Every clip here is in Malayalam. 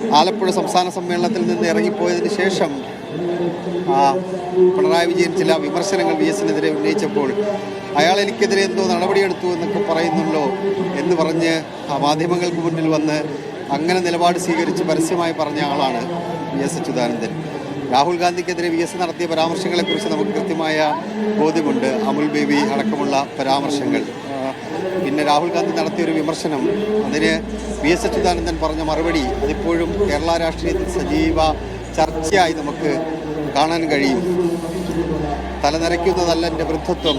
ആലപ്പുഴ സംസ്ഥാന സമ്മേളനത്തിൽ നിന്ന് ഇറങ്ങിപ്പോയതിന് ശേഷം പിണറായി വിജയൻ ചില വിമർശനങ്ങൾ വി എസിനെതിരെ ഉന്നയിച്ചപ്പോൾ അയാൾ എനിക്കെതിരെ എന്തോ നടപടിയെടുത്തു എന്നൊക്കെ പറയുന്നുള്ളോ എന്ന് പറഞ്ഞ് മാധ്യമങ്ങൾക്ക് മുന്നിൽ വന്ന് അങ്ങനെ നിലപാട് സ്വീകരിച്ച് പരസ്യമായി പറഞ്ഞ ആളാണ് വി എസ് അച്യുതാനന്ദൻ. രാഹുൽ ഗാന്ധിക്കെതിരെ വി എസ് നടത്തിയ പരാമർശങ്ങളെക്കുറിച്ച് നമുക്ക് കൃത്യമായ ബോധ്യമുണ്ട്. അമുൽ ബേബി അടക്കമുള്ള പരാമർശങ്ങൾ. പിന്നെ രാഹുൽ ഗാന്ധി നടത്തിയ ഒരു വിമർശനം. അതിന് വി എസ് അച്യുതാനന്ദൻ പറഞ്ഞ മറുപടി അതിപ്പോഴും കേരള രാഷ്ട്രീയത്തിൽ സജീവ ചർച്ചയായി നമുക്ക് കാണാൻ കഴിയും. തലനരയ്ക്കുന്നതല്ല എന്റെ വൃദ്ധത്വം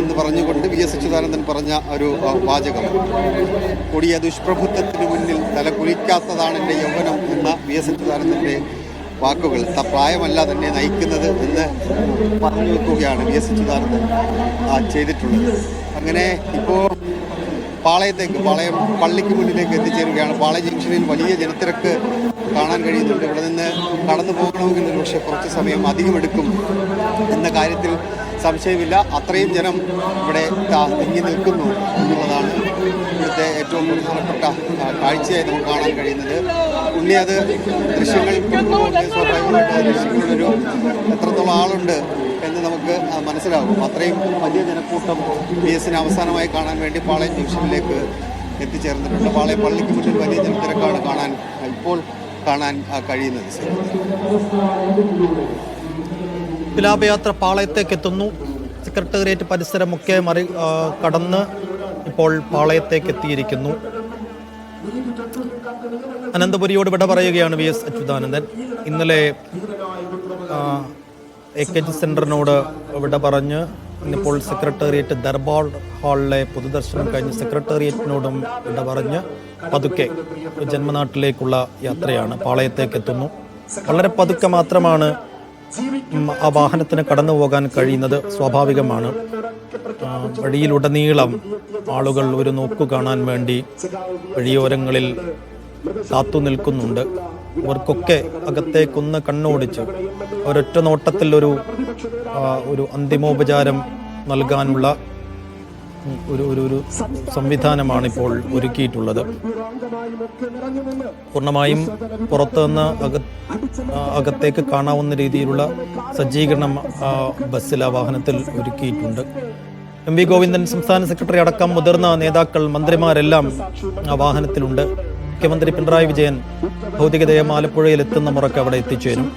എന്ന് പറഞ്ഞുകൊണ്ട് വി എസ് അച്യുതാനന്ദൻ പറഞ്ഞ ഒരു വാചകം. കൊടിയ ദുഷ്പ്രഭുത്വത്തിന് മുന്നിൽ തല കുലിക്കാത്തതാണ് എന്റെ യൗവനം എന്ന വി എസ് അച്യുതാനന്ദന്റെ വാക്കുകൾ പ്രായമല്ല തന്നെ നയിക്കുന്നത് എന്ന് പറഞ്ഞു വെക്കുകയാണ് വി എസ് ആ, ചെയ്തിട്ടുള്ളത്. അങ്ങനെ ഇപ്പോൾ പാളയത്തേക്ക് പാളയം പള്ളിക്ക് മുന്നിലേക്ക് എത്തിച്ചേരുകയാണ്. പാളയ ജംഗ്ഷനിൽ വലിയ ജനത്തിരക്ക് കാണാൻ കഴിയുന്നുണ്ട്. ഇവിടെ നിന്ന് കടന്നു പോകണമെങ്കിൽ ഒരുപക്ഷെ കുറച്ച് സമയം അധികം എടുക്കും എന്ന കാര്യത്തിൽ സംശയമില്ല. അത്രയും ജനം ഇവിടെ തിങ്ങി നിൽക്കുന്നു എന്നുള്ളതാണ് ഇവിടുത്തെ ഏറ്റവും പ്രധാനപ്പെട്ട കാഴ്ചയായി നമുക്ക് കാണാൻ കഴിയുന്നത്. ഉണ്ണി അത് ദൃശ്യങ്ങൾ സ്വാഭാവികമായിട്ട് എത്രത്തോളം ആളുണ്ട് എന്ന് നമുക്ക് മനസ്സിലാകും അത്രയും വലിയ ജനക്കൂട്ടം പി എസിന് അവസാനമായി കാണാൻ വേണ്ടി പാളയം ജംഗ്ഷനിലേക്ക് എത്തിച്ചേർന്നിട്ടുണ്ട്. പാളയം പള്ളിക്ക് മുന്നിൽ വലിയ ജനത്തിരക്കാണ് കാണാൻ ഇപ്പോൾ കാണാൻ കഴിയുന്നത്. വിലാപയാത്ര പാളയത്തേക്ക് എത്തുന്നു. സെക്രട്ടേറിയറ്റ് പരിസരമൊക്കെ മറി കടന്ന് ഇപ്പോൾ പാളയത്തേക്ക് എത്തിയിരിക്കുന്നു അനന്തപുരിയോട് വിട പറയുകയാണ് വി എസ് അച്യുതാനന്ദൻ. ഇന്നലെ എ കെ ജി സെന്ററിനോട് വിട പറഞ്ഞ് ഇന്നിപ്പോൾ സെക്രട്ടേറിയറ്റ് ദർബാർ ഹാളിലെ പൊതുദർശനം കഴിഞ്ഞ് സെക്രട്ടേറിയറ്റിനോടും വിട പറഞ്ഞ് പതുക്കെ ജന്മനാട്ടിലേക്കുള്ള യാത്രയാണ് പാളയത്തേക്ക് എത്തുന്നു വളരെ പതുക്കെ മാത്രമാണ് ആ വാഹനത്തിന് കടന്നു പോകാൻ കഴിയുന്നത് സ്വാഭാവികമാണ്. വഴിയിലുടനീളം ആളുകൾ ഒരു നോക്കു കാണാൻ വേണ്ടി വഴിയോരങ്ങളിൽ കാത്തു നിൽക്കുന്നുണ്ട്. അവർക്കൊക്കെ അകത്തേക്കൊന്ന് കണ്ണോടിച്ച് ഒരൊറ്റ നോട്ടത്തിൽ ഒരു ഒരു അന്തിമോപചാരം നൽകാനുള്ള ഒരു ഒരു ഒരു സംവിധാനമാണ് ഇപ്പോൾ ഒരുക്കിയിട്ടുള്ളത്. പൂർണമായും പുറത്തുനിന്ന് അക അകത്തേക്ക് കാണാവുന്ന രീതിയിലുള്ള സജ്ജീകരണം ബസ്സിൽ ആ വാഹനത്തിൽ ഒരുക്കിയിട്ടുണ്ട്. എം വി ഗോവിന്ദൻ സംസ്ഥാന സെക്രട്ടറി അടക്കം മുതിർന്ന നേതാക്കൾ മന്ത്രിമാരെല്ലാം ആ വാഹനത്തിലുണ്ട്. മുഖ്യമന്ത്രി പിണറായി വിജയൻ ഭൗതികതയെ ആലപ്പുഴയിൽ എത്തുന്ന മുറക്ക് അവിടെ എത്തിച്ചേരും.